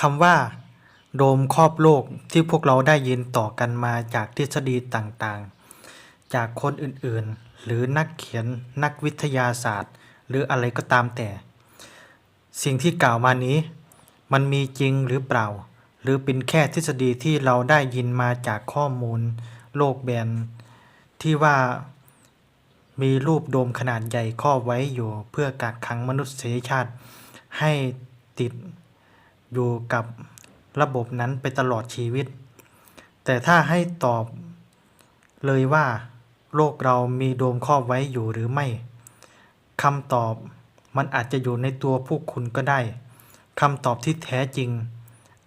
คำว่าโดมครอบโลกที่พวกเราได้ยินต่อกันมาจากทฤษฎีต่างๆ จากคนอื่นๆ หรือนักเขียนนักวิทยาศาสตร์ หรืออะไรก็ตามแต่ สิ่งที่กล่าวมานี้ มันมีจริงหรือเปล่า หรือเป็นแค่ทฤษฎีที่เราได้ยินมาจากข้อมูล โลกแบนที่ว่ามีรูปโดมขนาดใหญ่ครอบไว้อยู่เพื่อกักขังมนุษยชาติให้ติด อยู่กับระบบนั้นไปตลอดชีวิต แต่ถ้าให้ตอบเลยว่า โลกเรามีโดมครอบไว้อยู่หรือไม่คำตอบมันอาจจะอยู่ในตัวพวกคุณก็ได้คำตอบที่แท้จริง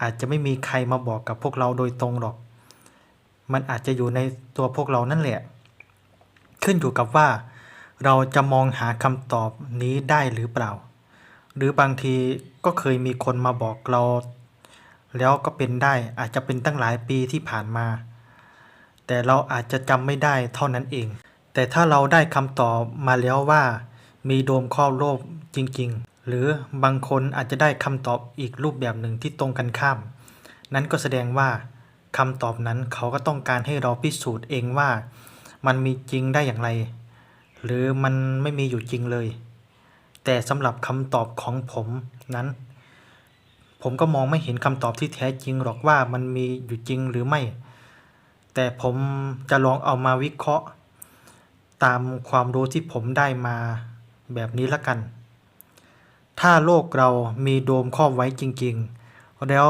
อาจจะไม่มีใครมาบอกกับพวกเราโดยตรงหรอก มันอาจจะอยู่ในตัวพวกเรานั่นแหละ ขึ้นอยู่กับว่า เราจะมองหาคำตอบนี้ได้หรือเปล่า หรือบางทีก็เคยมีคนมาบอกเรา แล้วก็เป็นได้อาจจะเป็นตั้งหลายปีที่ผ่านมา แต่เราอาจจะจำไม่ได้เท่านั้นเอง แต่ถ้าเราได้คำตอบมาแล้วว่า มีโดมครอบโลกจริง ๆ หรือบางคนอาจจะได้คำตอบอีกรูปแบบหนึ่งที่ตรงกันข้าม นั้นก็แสดงว่าคำตอบนั้นเขาก็ต้องการให้เราพิสูจน์เองว่า มันมีจริงได้อย่างไร หรือมันไม่มีอยู่จริงเลย แต่สำหรับคำตอบของผมนั้น ผมก็มองไม่เห็นคำตอบที่แท้จริงหรอกว่ามันมีอยู่จริงหรือไม่ แต่ผมจะลองเอามาวิเคราะห์ ตามความรู้ที่ผมได้มาแบบนี้ละกัน ถ้าโลกเรามีโดมครอบไว้จริง ๆ แล้ว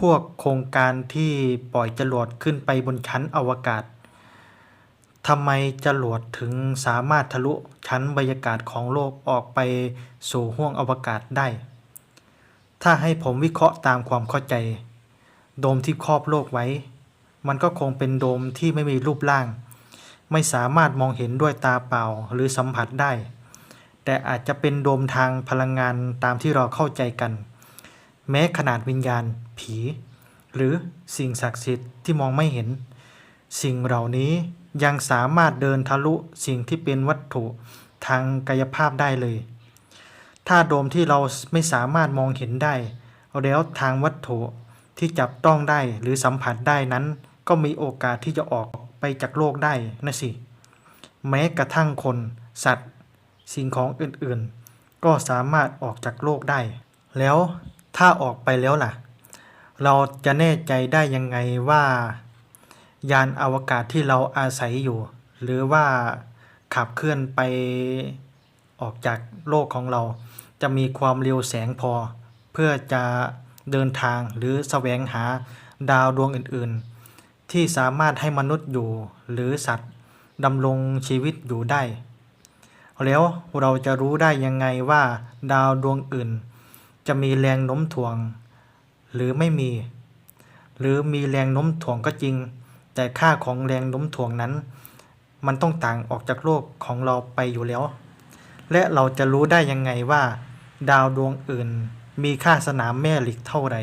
พวกโครงการที่ปล่อยจรวดขึ้นไปบนชั้นอวกาศ ทำไมจรวดถึงสามารถทะลุชั้นบรรยากาศของโลกออกไปสู่ห้วงอวกาศได้ ถ้าให้ผมวิเคราะห์ตามความเข้าใจ โดมที่ครอบโลกไว้ มันก็คงเป็นโดมที่ไม่มีรูปร่าง ไม่สามารถมองเห็นด้วยตาเปล่าหรือสัมผัสได้ แต่อาจจะเป็นโดมทางพลังงานตามที่เราเข้าใจกัน แม้ขนาดวิญญาณ ผี หรือสิ่งศักดิ์สิทธิ์ที่มองไม่เห็น สิ่งเหล่านี้ ยังสามารถเดินทะลุสิ่งที่เป็นวัตถุทางกายภาพได้เลย ถ้าโดมที่เราไม่สามารถมองเห็นได้ แล้วทางวัตถุที่จับต้องได้หรือสัมผัสได้นั้น ก็มีโอกาสที่จะออกไปจากโลกได้นะสิ แม้กระทั่งคน สัตว์ สิ่งของอื่นๆ ก็สามารถออกจากโลกได้ แล้วถ้าออกไปแล้วล่ะ เราจะแน่ใจได้ยังไงว่า ยานอวกาศที่เราอาศัยอยู่ หรือว่าขับเคลื่อนไปออกจากโลกของเรา จะมีความเร็วแสงพอ เพื่อจะเดินทางหรือแสวงหาดาวดวงอื่นๆ ที่สามารถให้มนุษย์อยู่หรือสัตว์ดำรงชีวิตอยู่ได้ แล้วเราจะรู้ได้ยังไงว่าดาวดวงอื่น จะมีแรงโน้มถ่วง หรือไม่มี หรือมีแรงโน้มถ่วงก็จริง แต่ค่าของแรงโน้มถ่วงนั้น มันต้องต่างออกจากโลกของเราไปอยู่แล้ว และเราจะรู้ได้ยังไงว่า ดาวดวงอื่นมีค่าสนามแม่เหล็กเท่าใด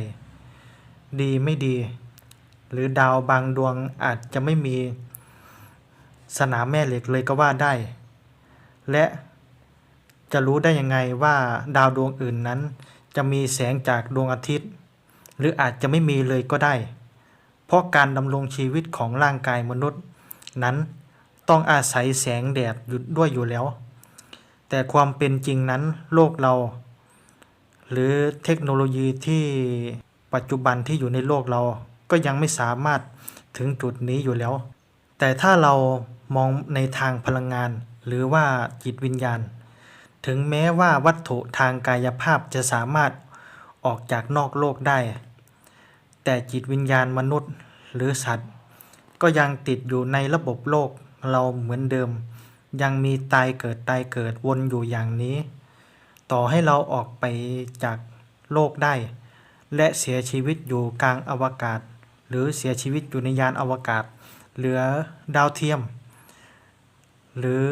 ดีไม่ดี หรือดาวบางดวงอาจจะไม่มีสนามแม่เหล็กเลยก็ว่าได้ และจะรู้ได้ยังไงว่าดาวดวงอื่นนั้น จะมีแสงจากดวงอาทิตย์ หรืออาจจะไม่มีเลยก็ได้ ราะการดำรงชีวิตของร่างกายมนุษย์ นั้นต้องอาศัยแสงแดดอยู่ด้วยอยู่แล้ว แต่ความเป็นจริงนั้นโลกเรา หรือเทคโนโลยีที่ปัจจุบันที่อยู่ในโลกเราก็ยังไม่สามารถถึงจุดนี้อยู่แล้ว แต่ถ้าเรามองในทางพลังงานหรือว่าจิตวิญญาณ ถึงแม้ว่าวัตถุทางกายภาพจะสามารถออกจากนอกโลกได้ แต่จิตวิญญาณมนุษย์หรือสัตว์ ก็ยังติดอยู่ในระบบโลกเราเหมือนเดิม ยังมีตายเกิดตายเกิดวนอยู่อย่างนี้ ต่อให้เราออกไปจากโลกได้ และเสียชีวิตอยู่กลางอวกาศ หรือเสียชีวิตอยู่ในยานอวกาศ เหลือดาวเทียม หรือ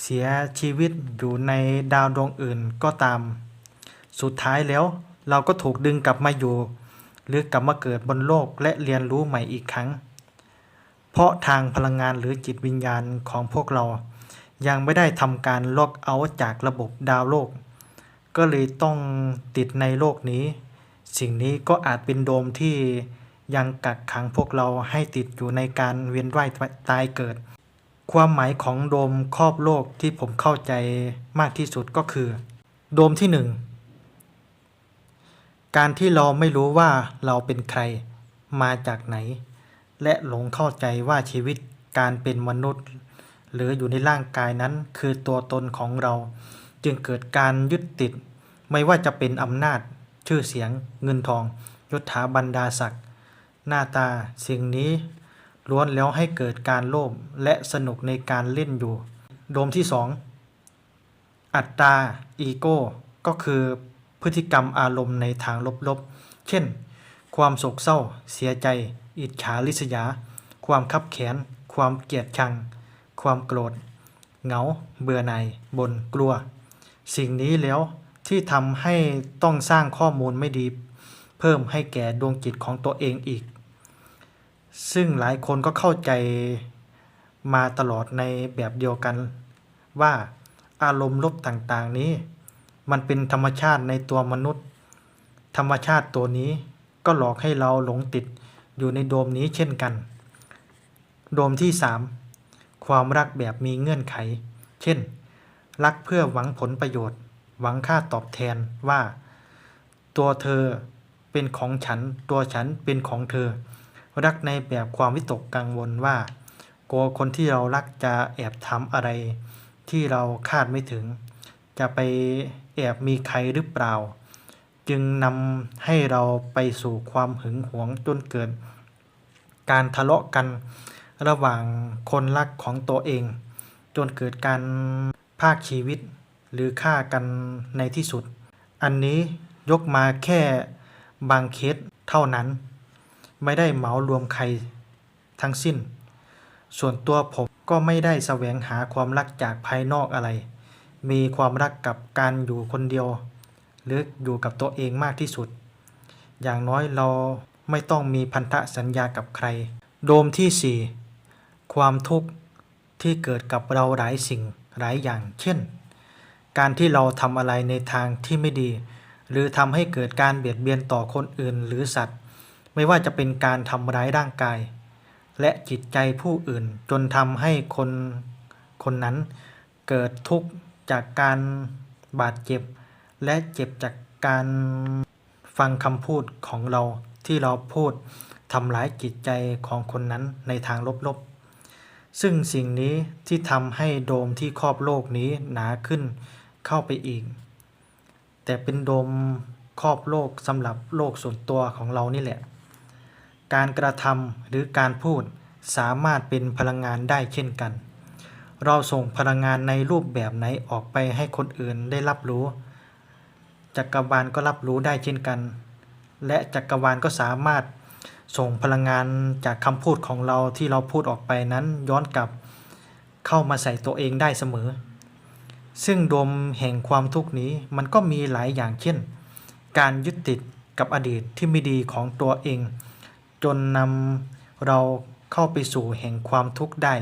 เสียชีวิตอยู่ในดาวดวงอื่นก็ตาม สุดท้ายแล้วเราก็ถูกดึงกลับมาอยู่ หรือกลับมาเกิดบนโลกและเรียนรู้ใหม่อีกครั้ง เพราะทางพลังงานหรือจิตวิญญาณของพวกเรา ยังไม่ได้ทำการล็อกเอาท์จากระบบดาวโลก ก็เลยต้องติดในโลกนี้ สิ่งนี้ก็อาจเป็นโดมที่ยังกักขังพวกเราให้ติดอยู่ในการเวียนว่ายตายเกิด ความหมายของโดมครอบโลกที่ผมเข้าใจมากที่สุดก็คือ โดมที่หนึ่ง การที่เราไม่รู้ว่าเราเป็นใครมาจากไหน และหลงเข้าใจว่าชีวิตการเป็นมนุษย์ หรืออยู่ในร่างกายนั้นคือตัวตนของเรา จึงเกิดการยึดติด ไม่ว่าจะเป็นอำนาจ ชื่อเสียง เงินทองยศถาบรรดาศักดิ์หน้าตาสิ่งนี้ล้วนแล้วให้เกิดการโลภและสนุกในการเล่นอยู่ โดมที่สองอัตตา อีโก้ ก็คือ พฤติกรรมอารมณ์ในทางลบๆ เช่น ความโศกเศร้า เสียใจ อิจฉาริษยา ความคับแค้นความเกลียดชัง ความโกรธ เหงา เบื่อหน่ายบ่นกลัว สิ่งนี้แล้วที่ทำให้ต้องสร้างข้อมูลไม่ดี เพิ่มให้แก่ดวงจิตของตัวเองอีก ซึ่งหลายคนก็เข้าใจมาตลอดในแบบเดียวกันว่าอารมณ์ลบต่างๆนี้ มันเป็นธรรมชาติในตัวมนุษย์ ธรรมชาติตัวนี้ก็หลอกให้เราหลงติดอยู่ในโดมนี้เช่นกัน โดมที่ 3 ความรักแบบมีเงื่อนไข เช่น รักเพื่อหวังผลประโยชน์ หวังค่าตอบแทนว่า ตัวเธอเป็นของฉัน ตัวฉันเป็นของเธอ รักในแบบความวิตกกังวลว่ากลัวคนที่เรารักจะแอบทำอะไร ที่เราคาดไม่ถึง จะไป แอบมีใครหรือเปล่า จึงนำให้เราไปสู่ความหึงหวงจนเกิด การทะเลาะกันระหว่างคนรักของตัวเอง จนเกิดการพากชีวิตหรือฆ่ากันในที่สุด อันนี้ยกมาแค่บางเคสเท่านั้น ไม่ได้เหมารวมใครทั้งสิ้น ส่วนตัวผมก็ไม่ได้แสวงหาความรักจากภายนอกอะไร มีความรักกับการอยู่คนเดียว หรืออยู่กับตัวเองมากที่สุด อย่างน้อยเราไม่ต้องมีพันธสัญญากับใคร โดมที่ 4 ความทุกข์ที่เกิดกับเราหลายสิ่งหลายอย่าง เช่น การที่เราทำอะไรในทางที่ไม่ดี หรือทำให้เกิดการเบียดเบียนต่อคนอื่นหรือสัตว์ ไม่ว่าจะเป็นการทำร้ายร่างกาย และจิตใจผู้อื่นจนทำให้คนคนนั้นเกิดทุกข์ จากการบาดเจ็บ และเจ็บจากการฟังคำพูดของเราที่เราพูดทำร้ายจิตใจของคนนั้นในทางลบๆ ซึ่งสิ่งนี้ที่ทำให้โดมที่ครอบโลกนี้หนาขึ้นเข้าไปอีก แต่เป็นโดมครอบโลกสำหรับโลกส่วนตัวของเรานี่แหละ การกระทำหรือการพูดสามารถเป็นพลังงานได้เช่นกัน เราส่งพลังงานในรูปแบบไหนออกไปให้คนอื่นได้รับรู้ จักรวาลก็รับรู้ได้เช่นกัน และจักรวาลก็สามารถส่งพลังงานจากคำพูดของเราที่เราพูดออกไปนั้นย้อนกลับเข้ามาใส่ตัวเองได้เสมอ ซึ่งโดมแห่งความทุกข์นี้มันก็มีหลายอย่างเช่น การยึดติดกับอดีตที่ไม่ดีของตัวเอง จนนำเราเข้าไปสู่แห่งความทุกข์ได้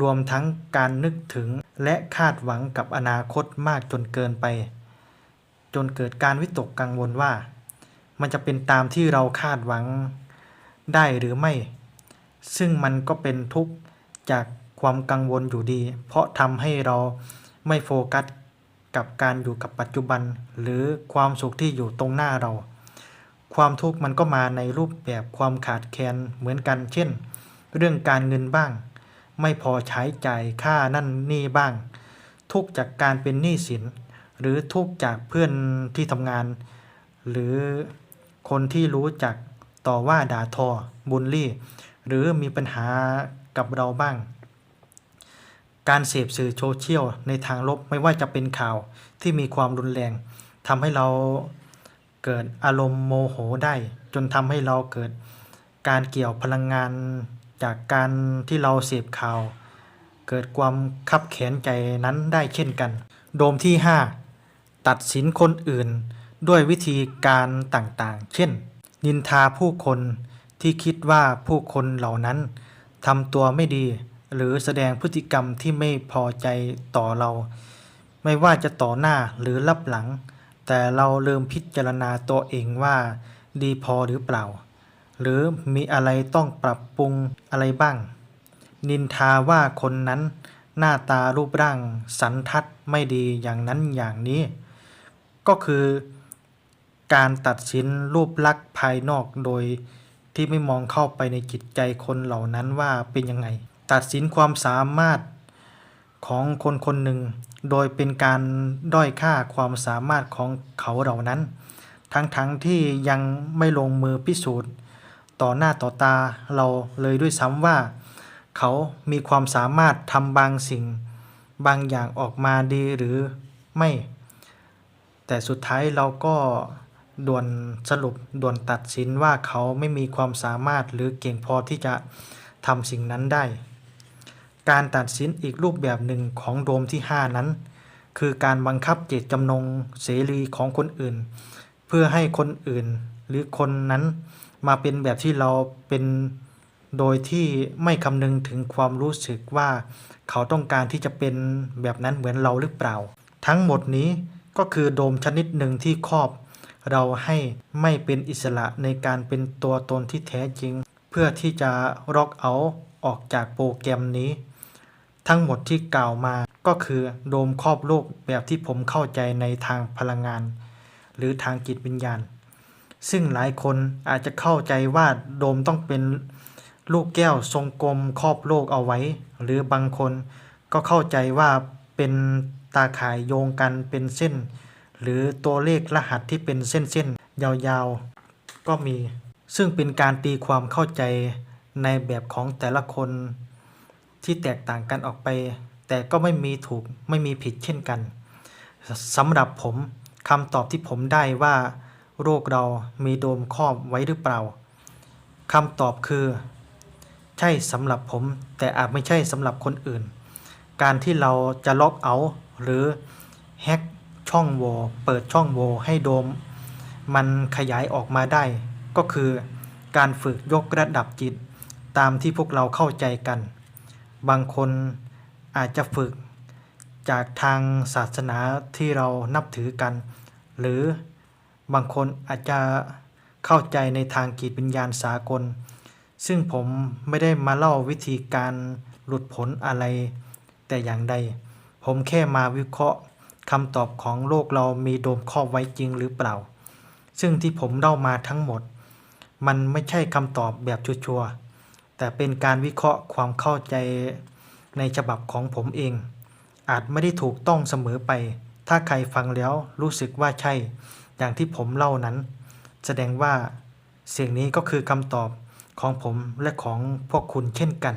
รวมทั้งการนึกถึงและคาดหวังกับอนาคตมากจนเกินไป จนเกิดการวิตกกังวลว่า มันจะเป็นตามที่เราคาดหวังได้หรือไม่ ซึ่งมันก็เป็นทุกข์จากความกังวลอยู่ดี เพราะทำให้เราไม่โฟกัสกับการอยู่กับปัจจุบัน หรือความสุขที่อยู่ตรงหน้าเรา ความทุกข์มันก็มาในรูปแบบความขาดแคลนเหมือนกัน เช่น เรื่องการเงินบ้าง ไม่พอใช้จ่ายค่านั่นนี่บ้าง ทุกจากการเป็นหนี้สิน หรือทุกจากเพื่อนที่ทำงาน หรือคนที่รู้จักต่อว่าด่าทอบูลลี่ หรือมีปัญหากับเราบ้าง การเสพสื่อโซเชียลในทางลบไม่ว่าจะเป็นข่าวที่มีความรุนแรงทำให้เราเกิดอารมณ์โมโหได้ จนทำให้เราเกิดการเกี่ยวพลังงาน จากการที่เราเสพข่าว เกิดความคับแขนใจนั้นได้เช่นกัน โดมที่ 5 ตัดสินคนอื่นด้วยวิธีการต่างๆ เช่น นินทาผู้คนที่คิดว่าผู้คนเหล่านั้นทำตัวไม่ดี หรือแสดงพฤติกรรมที่ไม่พอใจต่อเรา ไม่ว่าจะต่อหน้าหรือรับหลัง แต่เราลืมพิจารณาตัวเองว่าดีพอหรือเปล่า หรือมีอะไรต้องปรับปรุง อะไรบ้าง นินทาว่าคนนั้นหน้าตารูปร่างสันทัดไม่ดีอย่างนั้นอย่างนี้ ก็คือการตัดสินรูปลักษณ์ภายนอกโดยที่ไม่มองเข้าไปในจิตใจคนเหล่านั้นว่าเป็นยังไง ตัดสินความสามารถของคนคนหนึ่ง โดยเป็นการด้อยค่าความสามารถของเขาเหล่านั้น ทั้งๆทที่ยังไม่ลงมือพิสูจน์ ต่อหน้าต่อตาเราเลยด้วยซ้ำว่า เขามีความสามารถทำบางสิ่ง บางอย่างออกมาดีหรือไม่ แต่สุดท้ายเราก็ด่วนสรุปด่วนตัดสินว่าเขาไม่มีความสามารถหรือเก่งพอที่จะทำสิ่งนั้นได้ การตัดสินอีกรูปแบบหนึ่งของโดมที่ 5 นั้น คือการบังคับเจตจำนงเสรีของคนอื่น เพื่อให้คนอื่นหรือคนนั้น มาเป็นแบบที่เราเป็นโดยที่ไม่คำนึงถึงความรู้สึกว่าเขาต้องการที่จะเป็นแบบนั้นเหมือนเราหรือเปล่า ทั้งหมดนี้ก็คือโดมชนิดหนึ่งที่ครอบ เราให้ไม่เป็นอิสระในการเป็นตัวตนที่แท้จริง เพื่อที่จะล็อกเอาออกจากโปรแกรมนี้ ทั้งหมดที่กล่าวมาก็คือโดมครอบโลกแบบที่ผมเข้าใจในทางพลังงาน หรือทางจิตวิญญาณ ซึ่งหลายคนอาจจะเข้าใจว่าโดมต้องเป็นลูกแก้วทรงกลมครอบโลกเอาไว้ หรือบางคนก็เข้าใจว่าเป็นตาข่ายโยงกันเป็นเส้น หรือตัวเลขรหัสที่เป็นเส้นๆยาวๆ ก็มี ซึ่งเป็นการตีความเข้าใจในแบบของแต่ละคนที่แตกต่างกันออกไป แต่ก็ไม่มีถูกไม่มีผิดเช่นกันสสำหรับผมคำตอบที่ผมได้ว่า โรคเรามีโดมครอบไว้หรือเปล่าคำตอบคือ ใช่สำหรับผม แต่อาจไม่ใช่สำหรับคนอื่น การที่เราจะล็อกเอา หรือแฮ็กช่องโหว่เปิดช่องโหว่ให้โดม มันขยายออกมาได้ ก็คือการฝึกยกระดับจิต ตามที่พวกเราเข้าใจกัน บางคนอาจจะฝึก จากทางศาสนาที่เรานับถือกัน หรือ บางคนอาจจะเข้าใจในทางจิตวิญญาณสากล ซึ่งผมไม่ได้มาเล่าวิธีการหลุดพ้นอะไร แต่อย่างใด ผมแค่มาวิเคราะห์คำตอบของโลกเรามีโดมครอบไว้จริงหรือเปล่า ซึ่งที่ผมเล่ามาทั้งหมด มันไม่ใช่คำตอบแบบชัวร์แต่เป็นการวิเคราะห์ความเข้าใจในฉบับของผมเอง อาจไม่ได้ถูกต้องเสมอไป ถ้าใครฟังแล้วรู้สึกว่าใช่ อย่างที่ผมเล่านั้น แสดงว่าเสียงนี้ก็คือคำตอบของผมและของพวกคุณเช่นกัน